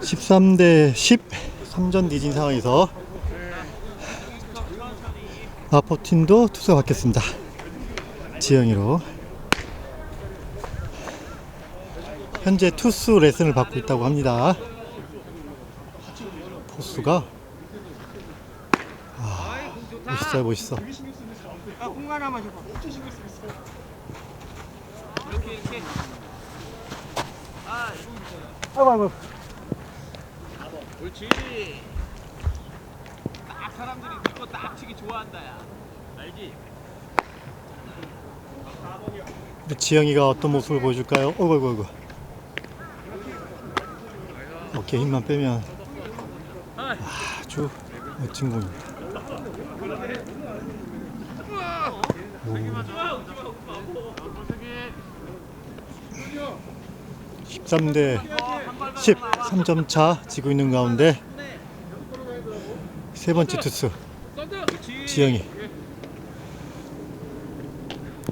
13대 10 3전 뒤진 상황에서 아포틴도 투수가 바뀌었습니다. 지영이로 현재 투수 레슨을 받고 있다고 합니다. 포수가 아, 멋있어요 멋있어. 아, 공간 하나만 줘봐. 이렇게 이렇게. 아, 아이고 아이고. 옳지. 딱 사람들이 니거 딱 치기 좋아한다, 야. 알지? 지영이가 어떤 모습을 보여줄까요? 어이구 어이구 어이구. 어깨 힘만 빼면 아주 멋진 공입니다. 오. 13대 10, 3점 차 지고 있는 가운데 세 번째 투수 지영이